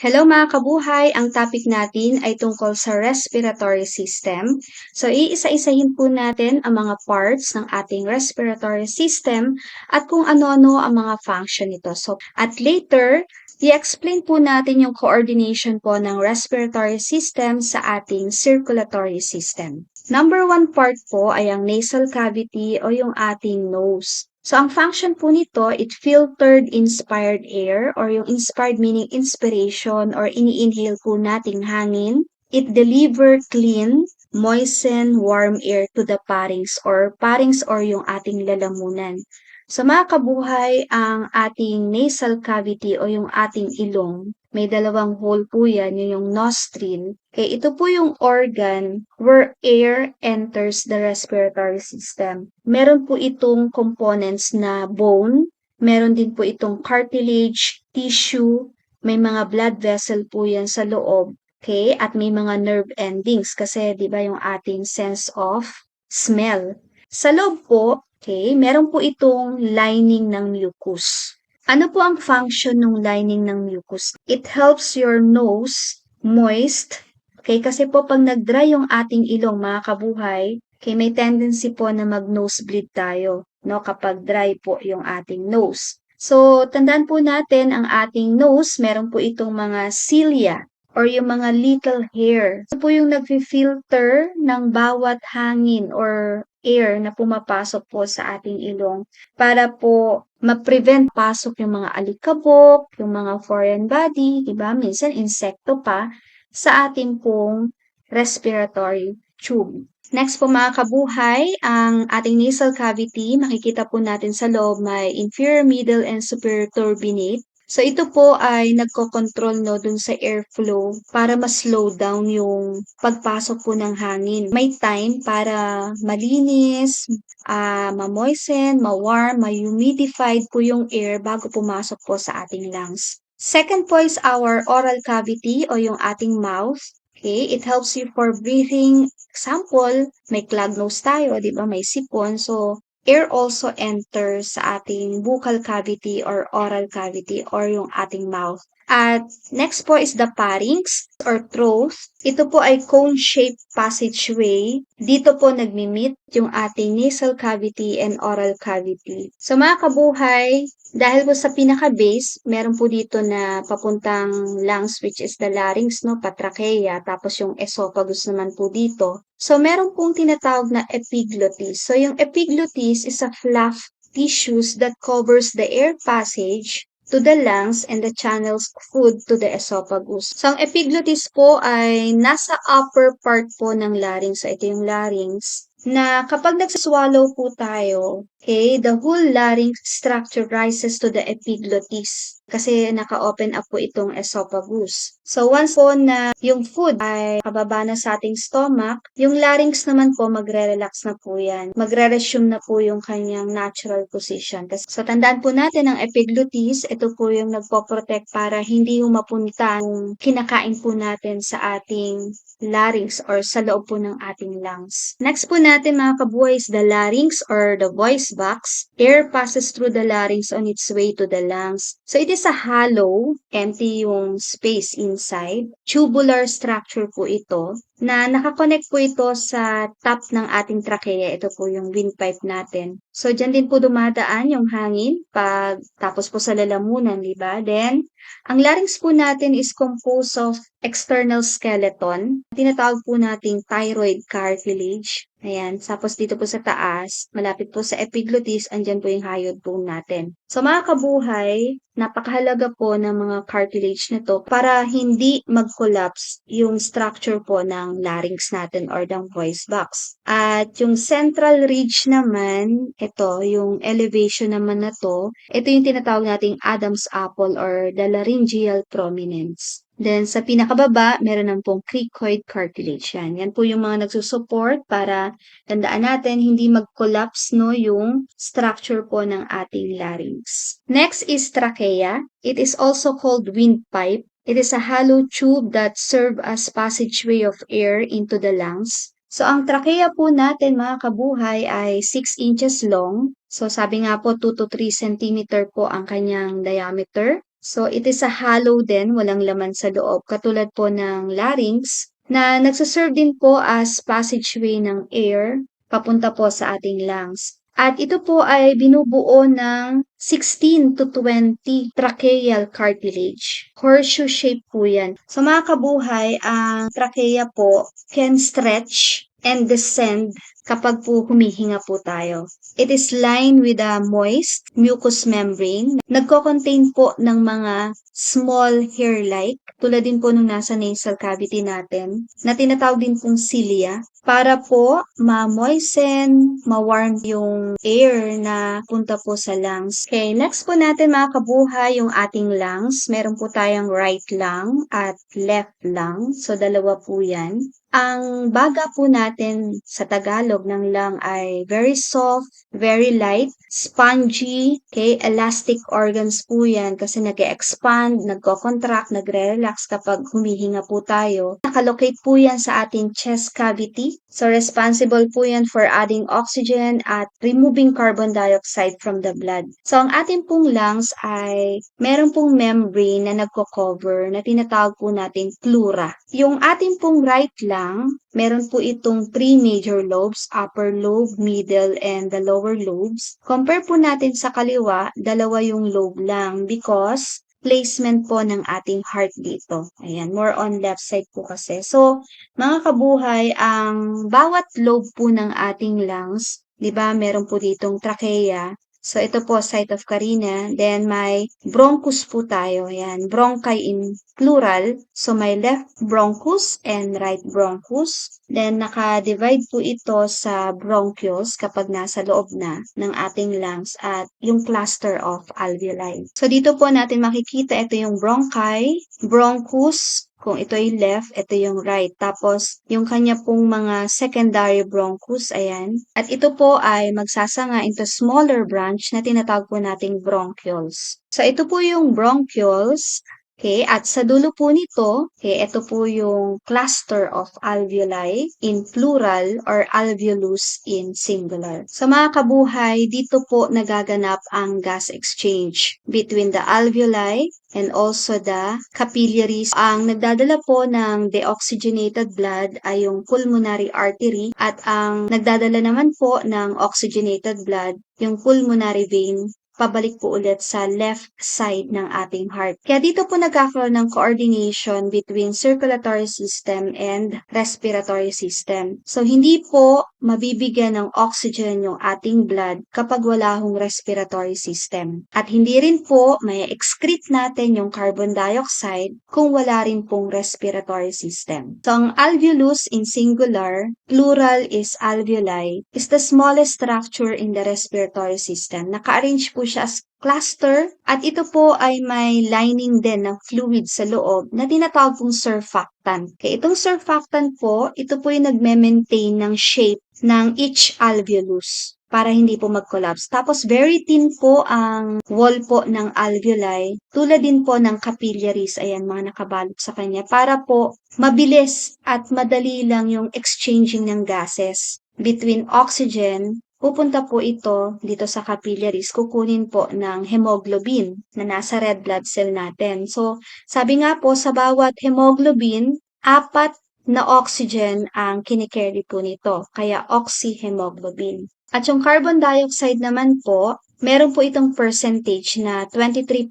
Hello mga kabuhay! Ang topic natin ay tungkol sa respiratory system. So, iisa-isahin po natin ang mga parts ng ating respiratory system at kung ano-ano ang mga function nito. So, at later, i-explain po natin yung coordination po ng respiratory system sa ating circulatory system. Number one part po ay ang nasal cavity o yung ating nose. So, ang function po nito, it filtered inspired air or yung inspired meaning inspiration or ini-inhale po nating hangin. It deliver clean, moisten, warm air to the pharynx or pharynx or yung ating lalamunan. Sa mga kabuhay, ang ating nasal cavity o yung ating ilong, may dalawang hole po yan, yun yung nostril. Okay, ito po yung organ where air enters the respiratory system. Meron po itong components na bone, meron din po itong cartilage, tissue, may mga blood vessel po yan sa loob. Okay, at may mga nerve endings kasi 'di ba yung ating sense of smell. Sa loob po, okay, meron po itong lining ng mucus. Ano po ang function ng lining ng mucus? It helps your nose moist. Okay, kasi po pag nag-dry yung ating ilong, mga kabuhay, okay, may tendency po na mag-nosebleed tayo, no, kapag dry po yung ating nose. So, tandaan po natin ang ating nose, meron po itong mga cilia or yung mga little hair. Ito po yung nag-filter ng bawat hangin or air na pumapasok po sa ating ilong para po ma-prevent pasok yung mga alikabok, yung mga foreign body, di? Minsan insekto pa sa ating pong respiratory tube. Next po mga kabuhay, ang ating nasal cavity, makikita po natin sa loob may inferior, middle, and superior turbinate. So ito po ay nagko-control no dun sa airflow para ma-slow down yung pagpasok po ng hangin. May time para malinis, uh, ma-moisten, ma-warm, ma-humidified po yung air bago pumasok po sa ating lungs. Second po is our oral cavity o yung ating mouth. Okay, it helps you for breathing. Example, may clogged nose tayo, di ba? May sipon. So, air also enters sa ating buccal cavity or oral cavity or yung ating mouth. At next po is the pharynx or throat. Ito po ay cone-shaped passageway. Dito po nagmi-meet yung ating nasal cavity and oral cavity. So mga kabuhay, dahil po sa pinaka-base, meron po dito na papuntang lungs which is the larynx, no, patrachea, tapos yung esophagus naman po dito. So meron pong tinatawag na epiglottis. So yung epiglottis is a fluff tissues that covers the air passage to the lungs and the channels food to the esophagus. So, ang epiglottis po ay nasa upper part po ng larynx. So, ito yung larynx na kapag nagsaswallow po tayo, okay, the whole larynx structure rises to the epiglottis kasi naka-open up po itong esophagus. So once po na yung food ay kababa na sa ating stomach, yung larynx naman po magre-relax na po yan. Magre-resume na po yung kanyang natural position. So tandaan po natin ang epiglottis, ito po yung nagpo-protect para hindi yung mapunta yung kinakain po natin sa ating larynx or sa loob po ng ating lungs. Next po natin mga kabuhay is the larynx or the voice box. Air passes through the larynx on its way to the lungs. So it is a hollow, empty yung space inside. Tubular structure po ito na nakakonect po ito sa top ng ating trachea. Ito po yung windpipe natin. So, dyan din po dumadaan yung hangin pag tapos po sa lalamunan, di ba? Then, ang larynx po natin is composed of external skeleton. Tinatawag po nating thyroid cartilage. Ayan. Tapos dito po sa taas, malapit po sa epiglottis, andyan po yung hyoid bone natin. So mga kabuhay, napakahalaga po ng mga cartilage nito para hindi mag-collapse yung structure po ng larynx natin or ng voice box. At yung central ridge naman, ito, yung elevation naman na to, ito yung tinatawag nating Adam's apple or the laryngeal prominence. Then, sa pinakababa, meron ng pong cricoid cartilage. Yan. Yan po yung mga nagsusupport para tandaan natin, hindi mag-collapse no, yung structure po ng ating larynx. Next is trachea. It is also called windpipe. It is a hollow tube that serve as passageway of air into the lungs. So, ang trachea po natin, mga kabuhay, ay 6 inches long. So, sabi nga po, 2 to 3 centimeter po ang kanyang diameter. So, it is a hollow din, walang laman sa loob, katulad po ng larynx na nagsaserve din po as passageway ng air papunta po sa ating lungs. At ito po ay binubuo ng 16 to 20 tracheal cartilage. Horseshoe shape po yan. So mga kabuhay, ang trachea po can stretch and descend kapag po humihinga po tayo. It is lined with a moist mucous membrane. Nagko-contain po ng mga small hair-like, tulad din po nung nasa nasal cavity natin, na tinatawag din pong cilia, para po ma-moisten, ma-warm yung air na punta po sa lungs. Okay, next po natin mga kabuhay yung ating lungs. Meron po tayong right lung at left lung. So, dalawa po yan. Ang baga po natin sa Tagalog ng lung ay very soft, very light, spongy, okay, elastic organs po yan kasi nag expand nagko-contract, nagre-relax kapag humihinga po tayo. Nakalocate po yan sa ating chest cavity. So, responsible po yan for adding oxygen at removing carbon dioxide from the blood. So, ang ating pong lungs ay meron pong membrane na nagko-cover na tinatawag po natin pleura. Yung ating pong right lung, meron po itong three major lobes, upper lobe, middle, and the lower lobes. Compare po natin sa kaliwa, dalawa yung lobe lang because placement po ng ating heart dito. Ayan, more on left side po kasi. So, mga kabuhay, ang bawat lobe po ng ating lungs, 'di ba, meron po ditong trachea, So, ito po, site of carina. Then, may bronchus po tayo. Yan, bronchi in plural. So, may left bronchus and right bronchus. Then, naka-divide po ito sa bronchioles kapag nasa loob na ng ating lungs at yung cluster of alveoli. So, dito po natin makikita ito yung bronchi, bronchus, kung ito yung left, ito yung right. Tapos, yung kanya pong mga secondary bronchus, ayan. At ito po ay magsasanga into smaller branch na tinatawag po nating bronchioles. So, ito po yung bronchioles. Okay, at sa dulo po nito, okay, ito po yung cluster of alveoli in plural or alveolus in singular. Sa mga kabuhay, dito po nagaganap ang gas exchange between the alveoli and also the capillaries. Ang nagdadala po ng deoxygenated blood ay yung pulmonary artery at ang nagdadala naman po ng oxygenated blood yung pulmonary vein pabalik po ulit sa left side ng ating heart. Kaya dito po nagkakaroon ng coordination between circulatory system and respiratory system. So, hindi po mabibigyan ng oxygen yung ating blood kapag wala hong respiratory system. At hindi rin po may excrete natin yung carbon dioxide kung wala rin pong respiratory system. So, ang alveolus in singular, plural is alveoli, is the smallest structure in the respiratory system. Naka-arrange po siya as cluster at ito po ay may lining din ng fluid sa loob na tinatawag pong surfactant. Kaya itong surfactant po, ito po yung nagme-maintain ng shape ng each alveolus para hindi po mag-collapse. Tapos very thin po ang wall po ng alveoli, tulad din po ng capillaries, ayan mga nakabalot sa kanya, para po mabilis at madali lang yung exchanging ng gases between oxygen pupunta po ito dito sa capillaries, kukunin po ng hemoglobin na nasa red blood cell natin. So, sabi nga po, sa bawat hemoglobin, apat na oxygen ang kinikerry po nito, kaya oxyhemoglobin. At yung carbon dioxide naman po, meron po itong percentage na 23%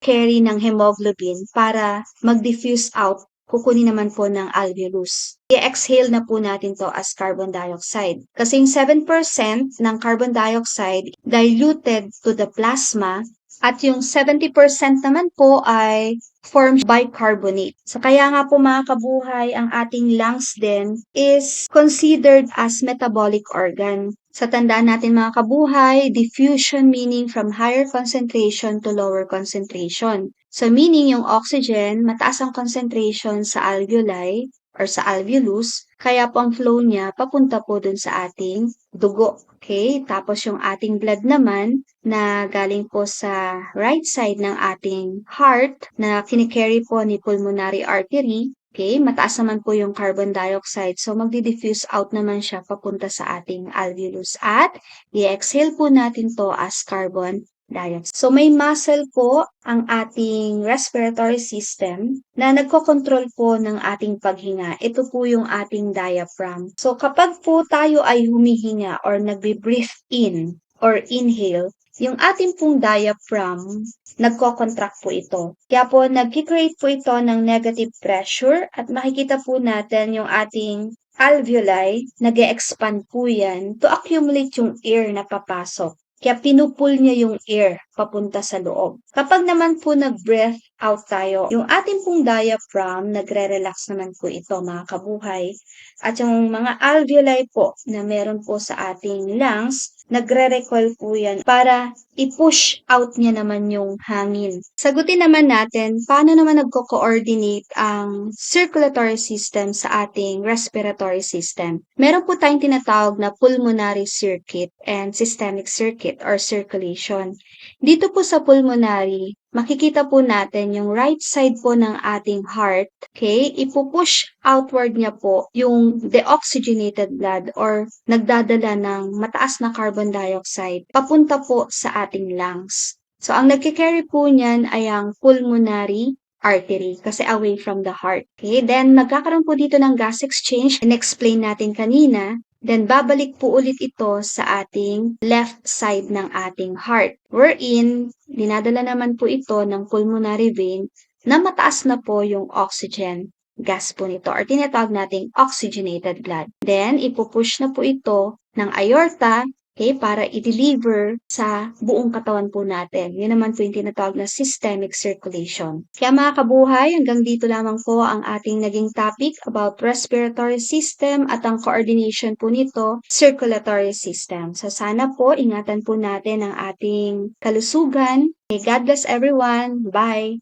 carry ng hemoglobin para mag-diffuse out kukunin naman po ng alveolus. I-exhale na po natin to as carbon dioxide. Kasi yung 7% ng carbon dioxide diluted to the plasma at yung 70% naman po ay formed bicarbonate. So kaya nga po mga kabuhay, ang ating lungs din is considered as metabolic organ. Sa tandaan natin mga kabuhay, diffusion meaning from higher concentration to lower concentration. So meaning yung oxygen, mataas ang concentration sa alveoli or sa alveolus, kaya po ang flow niya papunta po dun sa ating dugo. Okay? Tapos yung ating blood naman na galing po sa right side ng ating heart na kinikerry po ni pulmonary artery, Okay, mataas naman po yung carbon dioxide. So, magdi-diffuse out naman siya papunta sa ating alveolus. At, i-exhale po natin to as carbon diaphragm. So may muscle po ang ating respiratory system na nagkokontrol po ng ating paghinga. Ito po yung ating diaphragm. So kapag po tayo ay humihinga or nagbe-breathe in or inhale, yung ating pong diaphragm, nagko-contract po ito. Kaya po, nag-create po ito ng negative pressure at makikita po natin yung ating alveoli, nag expand po yan to accumulate yung air na papasok. Kaya pinupul niya yung air papunta sa loob. Kapag naman po nag-breath out tayo, yung ating pong diaphragm, nagre-relax naman po ito mga kabuhay. At yung mga alveoli po na meron po sa ating lungs, nagre-recoil po yan para i-push out niya naman yung hangin. Sagutin naman natin, paano naman nagko-coordinate ang circulatory system sa ating respiratory system. Meron po tayong tinatawag na pulmonary circuit and systemic circuit or circulation. Dito po sa pulmonary, makikita po natin yung right side po ng ating heart, okay, ipupush outward niya po yung deoxygenated blood or nagdadala ng mataas na carbon dioxide papunta po sa ating lungs. So, ang nagkikarry po niyan ay ang pulmonary artery kasi away from the heart. Okay, then magkakaroon po dito ng gas exchange. In-explain natin kanina Then, babalik po ulit ito sa ating left side ng ating heart. Wherein, dinadala naman po ito ng pulmonary vein na mataas na po yung oxygen gas po nito or tinatawag nating oxygenated blood. Then, ipupush na po ito ng aorta Okay, para i-deliver sa buong katawan po natin. Yun naman po yung tinatawag na systemic circulation. Kaya mga kabuhay, hanggang dito lamang po ang ating naging topic about respiratory system at ang coordination po nito, circulatory system. So sana po, ingatan po natin ang ating kalusugan. Okay, God bless everyone. Bye!